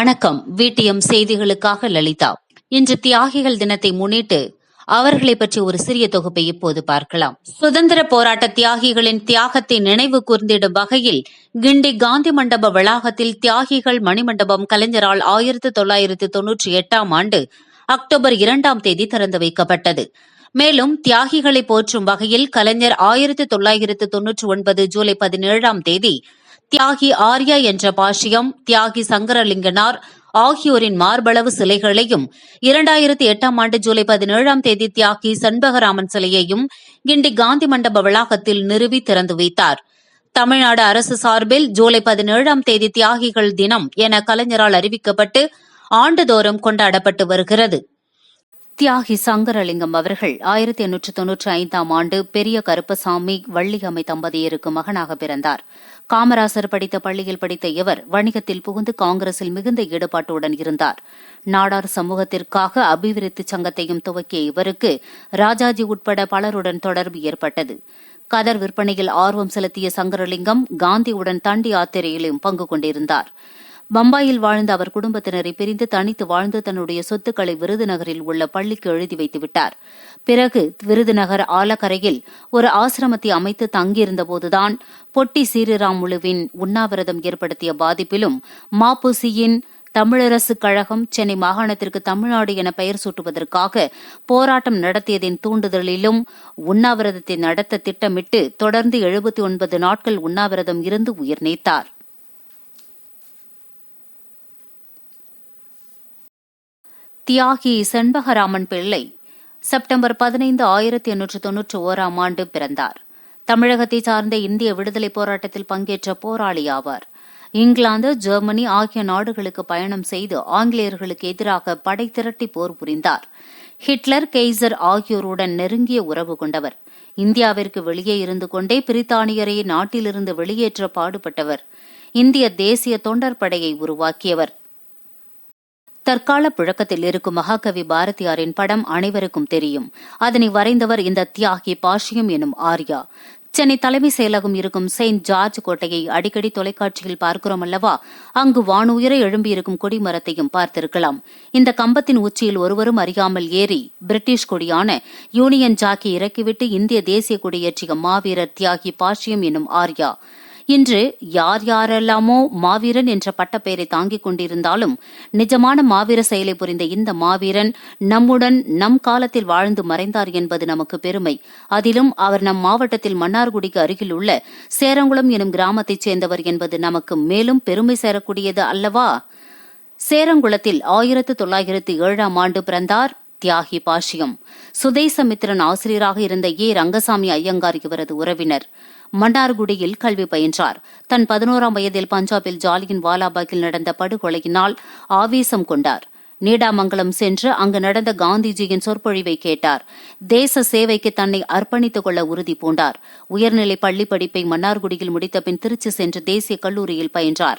வணக்கம். வீட்டியம் செய்திகளுக்காக லலிதா. இன்று தியாகிகள் தினத்தை முன்னிட்டு அவர்களை பற்றி ஒரு சிறிய தொகுப்பை இப்போது பார்க்கலாம். சுதந்திர போராட்ட தியாகிகளின் தியாகத்தை நினைவு கூர்ந்திடும் வகையில் கிண்டி காந்தி மண்டப வளாகத்தில் தியாகிகள் மணிமண்டபம் கலைஞரால் ஆயிரத்தி தொள்ளாயிரத்தி தொன்னூற்றி எட்டாம் ஆண்டு அக்டோபர் இரண்டாம் தேதி திறந்து வைக்கப்பட்டது. மேலும் தியாகிகளை போற்றும் வகையில் கலைஞர் ஆயிரத்தி தொள்ளாயிரத்து தொன்னூற்றி ஒன்பது ஜூலை பதினேழாம் தேதி தியாகி ஆர்யா என்ற பாஷ்யம் தியாகி சங்கரலிங்கனார் ஆகியோரின் மார்பளவு சிலைகளையும் இரண்டாயிரத்தி எட்டாம் ஆண்டு ஜூலை பதினேழாம் தேதி தியாகி சண்பகராமன் சிலையையும் கிண்டி காந்தி மண்டப வளாகத்தில் நிறுவி திறந்து வைத்தார். தமிழ்நாடு அரசு சார்பில் ஜூலை பதினேழாம் தேதி தியாகிகள் தினம் என கலைஞரால் அறிவிக்கப்பட்டு ஆண்டுதோறும் கொண்டாடப்பட்டு வருகிறது. தியாகி சங்கரலிங்கம் அவர்கள் ஆயிரத்தி எண்ணூற்று தொன்னூற்றி ஐந்தாம் ஆண்டு பெரிய கருப்பசாமி வள்ளியம்மை தம்பதியருக்கு மகனாக பிறந்தார். காமராசர் படித்த பள்ளியில் படித்த இவர் வணிகத்தில் புகுந்து காங்கிரஸில் மிகுந்த ஈடுபாட்டுடன் இருந்தார். நாடார் சமூகத்திற்காக அபிவிருத்தி சங்கத்தையும் துவக்கிய இவருக்கு ராஜாஜி உட்பட பலருடன் தொடர்பு ஏற்பட்டது. கதர் விற்பனையில் ஆர்வம் செலுத்திய சங்கரலிங்கம் காந்தியுடன் தண்டி யாத்திரையிலும் பங்கு கொண்டிருந்தார். பம்பாயில் வாழ்ந்த அவர் குடும்பத்தினரை பிரிந்து தனித்து வாழ்ந்து தன்னுடைய சொத்துக்களை விருதுநகரில் உள்ள பள்ளிக்கு எழுதி வைத்துவிட்டார் பிறகு விருதுநகர் ஆலக்கரையில் ஒரு ஆசிரமத்தை அமைத்து தங்கியிருந்தபோதுதான் பொட்டி சீரிராமுலுவின் உண்ணாவிரதம் ஏற்படுத்திய பாதிப்பிலும் மாபுசியின் தமிழரசு கழகம் சென்னை மாகாணத்திற்கு தமிழ்நாடு என பெயர் சூட்டுவதற்காக போராட்டம் நடத்தியதின் தூண்டுதலிலும் உண்ணாவிரதத்தை நடத்த திட்டமிட்டு தொடர்ந்து எழுபத்தி ஒன்பது நாட்கள் உண்ணாவிரதம் இருந்து உயிர் நீத்தார். தியாகி செண்பகராமன் பிள்ளை செப்டம்பர் பதினைந்து ஆயிரத்தி எண்ணூற்று தொன்னூற்றி ஓராம் ஆண்டு பிறந்தார். தமிழகத்தை சார்ந்த இந்திய விடுதலை போராட்டத்தில் பங்கேற்ற போராளி ஆவார். இங்கிலாந்து ஜெர்மனி ஆகிய நாடுகளுக்கு பயணம் செய்து ஆங்கிலேயர்களுக்கு எதிராக படை திரட்டி போர் புரிந்தார். ஹிட்லர் கெய்சர் ஆகியோருடன் நெருங்கிய உறவு கொண்டவர். இந்தியாவிற்கு வெளியே இருந்து கொண்டே பிரித்தானியரை நாட்டிலிருந்து வெளியேற்ற பாடுபட்டவர். இந்திய தேசிய தொண்டர் படையை உருவாக்கியவர். தற்கால புழக்கத்தில் இருக்கும் மகாகவி பாரதியாரின் படம் அனைவருக்கும் தெரியும். அதனை வரைந்தவர் இந்த தியாகி பாஷ்யம் எனும் ஆர்யா. சென்னை தலைமை செயலகம் இருக்கும் செயின்ட் ஜார்ஜ் கோட்டையை அடிக்கடி தொலைக்காட்சியில் பார்க்கிறோம் அல்லவா? அங்கு வானுயர எழும்பியிருக்கும் கொடிமரத்தையும் பார்த்திருக்கலாம். இந்த கம்பத்தின் உச்சியில் ஒருவரும் அறியாமல் ஏறி பிரிட்டிஷ் கொடியான யூனியன் ஜாக்கி இறக்கிவிட்டு இந்திய தேசிய கொடியேற்றிய மாவீரர் தியாகி பாஷ்யம் எனும் ஆர்யா. இன்று யார் யாரெல்லாமோ மாவீரன் என்ற பட்டப்பெயரை தாங்கிக் கொண்டிருந்தாலும் நிஜமான மாவீர செயலை புரிந்த இந்த மாவீரன் நம்முடன் நம் காலத்தில் வாழ்ந்து மறைந்தார் என்பது நமக்கு பெருமை. அதிலும் அவர் நம் மாவட்டத்தில் மன்னார்குடிக்கு அருகில் உள்ள சேரங்குளம் எனும் கிராமத்தைச் சேர்ந்தவர் என்பது நமக்கு மேலும் பெருமை சேரக்கூடியது அல்லவா? சேரங்குளத்தில் ஆயிரத்து தொள்ளாயிரத்து ஏழாம் ஆண்டு பிறந்தார். தியாகி பாஷ்யம். சுதேசமித்திரன் ஆசிரியராக இருந்த ஏ. ரங்கசாமி ஐயங்கார் இவரது உறவினர். மன்னார்குடியில் கல்வி பயின்றார். தன் பதினோராம் வயதில் பஞ்சாபில் ஜாலியின் வாலாபாகில் நடந்த படுகொலையினால் ஆவேசம் கொண்டார். நீடாமங்கலம் சென்று அங்கு நடந்த காந்திஜியின் சொற்பொழிவை கேட்டார். தேச சேவைக்கு தன்னை அர்ப்பணித்துக் கொள்ள உறுதி பூண்டார். உயர்நிலை பள்ளி படிப்பை மன்னார்குடியில் முடித்த பின் திருச்சி சென்று தேசிய கல்லூரியில் பயின்றார்.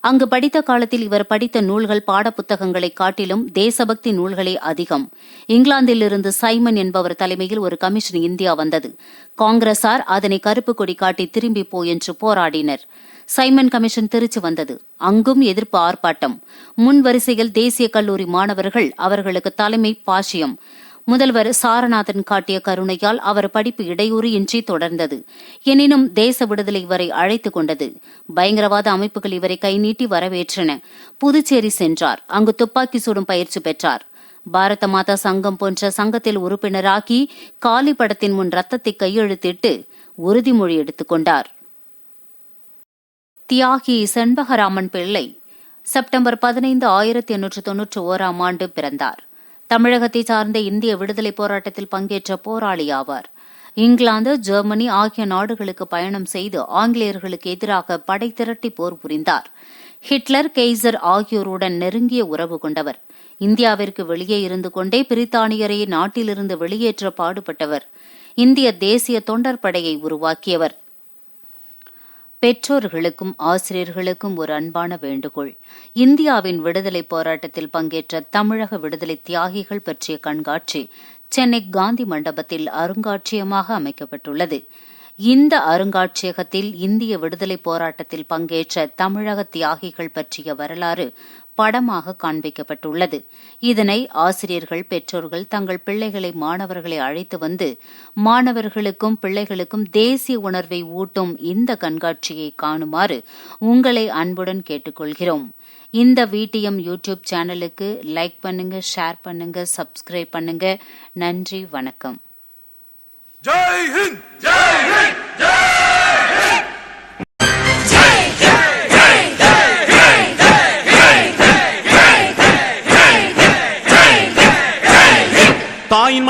அங்கு படித்த காலத்தில் இவர் படித்த நூல்கள் பாடப்புத்தகங்களை காட்டிலும் தேசபக்தி நூல்களே அதிகம். இங்கிலாந்திலிருந்து சைமன் என்பவர் தலைமையில் ஒரு கமிஷன் இந்தியா வந்தது. காங்கிரசார் அதனை கருப்பு கொடி காட்டி திரும்பி போ என்று போராடினர். சைமன் கமிஷன் திருச்சி வந்தது. அங்கும் எதிர்ப்பு ஆர்ப்பாட்டம். முன் வரிசையில் தேசிய கல்லூரி மாணவர்கள் அவர்களுக்கு தலைமை பாஷ்யம். முதல்வர் சாரநாதன் காட்டிய கருணையால் அவர் படிப்பு இடையூறு இன்றி தொடர்ந்தது. எனினும் தேச விடுதலை இவரை அழைத்துக் கொண்டது. பயங்கரவாத அமைப்புகள் இவரை கைநீட்டி வரவேற்றன. புதுச்சேரி சென்றார். அங்கு துப்பாக்கி சுடும் பயிற்சி பெற்றார். பாரத மாதா சங்கம் போன்ற சங்கத்தில் உறுப்பினராகி காலி படத்தின் முன் ரத்தத்தை கையெழுத்திட்டு உறுதிமொழி எடுத்துக் கொண்டார். தியாகி செண்பகராமன் பிள்ளை. செப்டம்பர் பதினைந்து ஆயிரத்தி எண்ணூற்று தொன்னூற்று ஓராம் ஆண்டு பிறந்தார். தமிழகத்தை சார்ந்த இந்திய விடுதலை போராட்டத்தில் பங்கேற்ற போராளி ஆவார். இங்கிலாந்து ஜெர்மனி ஆகிய நாடுகளுக்கு பயணம் செய்து ஆங்கிலேயர்களுக்கு எதிராக படை திரட்டி போர் புரிந்தார். ஹிட்லர் கெய்சர் ஆகியோருடன் நெருங்கிய உறவு கொண்டவர். இந்தியாவிற்கு வெளியே இருந்து கொண்டே பிரித்தானியரை நாட்டிலிருந்து வெளியேற்ற பாடுபட்டவர். இந்திய தேசிய தொண்டர் படையை உருவாக்கியவர். பெற்றோர்களுக்கும் ஆசிரியர்களுக்கும் ஒரு அன்பான வேண்டுகோள். இந்தியாவின் விடுதலை போராட்டத்தில் பங்கேற்ற தமிழக விடுதலை தியாகிகள் பற்றிய கண்காட்சி சென்னை காந்தி மண்டபத்தில் அருங்காட்சியகமாக அமைக்கப்பட்டுள்ளது. இந்த அருங்காட்சியகத்தில் இந்திய விடுதலை போராட்டத்தில் பங்கேற்ற தமிழக தியாகிகள் பற்றிய வரலாறு படமாக காண்பிக்கப்பட்டுள்ளது. இதனை ஆசிரியர்கள் பெற்றோர்கள் தங்கள் பிள்ளைகளை மாணவர்களை அழைத்து வந்து மாணவர்களுக்கும் பிள்ளைகளுக்கும் தேசிய உணர்வை ஊட்டும் இந்த கண்காட்சியை காணுமாறு உங்களை அன்புடன் கேட்டுக்கொள்கிறோம். இந்த வீட்டியம் யூடியூப் சேனலுக்கு லைக் பண்ணுங்க ஷேர் பண்ணுங்க சப்ஸ்கிரைப் பண்ணுங்க. நன்றி வணக்கம். ஜெய் ஹிந்த்! ஜெய் ஹிந்த்! தாயின்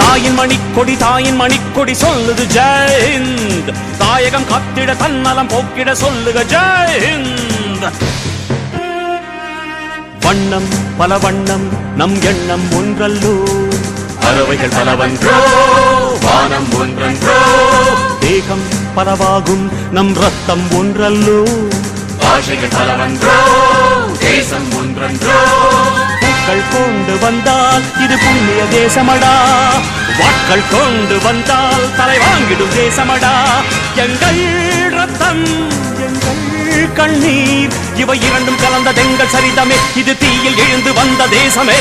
தாயின் மணிக்கொடி தாயின் மணிக்கொடி சொல்லுது ஜெயஹிந்த் தாயகம் காத்திட தன்னலம் போக்கிட சொல்லுக ஜெயஹிந்த் வண்ணம் பல வண்ணம் நம் எண்ணம் ஒன்றல்லோ. பறவைகள் பலவன்றோ வானம் ஒன்றன்றோ. தேகம் பலவாகும் நம் ரத்தம் ஒன்றல்லோ. பாஷைகள் பலவன்றோ தேசம் ஒன்றன்றோ. வாக்கள் கொண்டு வந்தால் இது புண்ணிய தேசமடா. வாக்கள் கொண்டு வந்தால் தலை வாங்கிடும் தேசமடா. எங்கள் ரத்தம் எங்கள் கண்ணீர் இவை இரண்டும் கலந்த தெங்கள் சரிதமே. இது தீயில் எழுந்து வந்த தேசமே.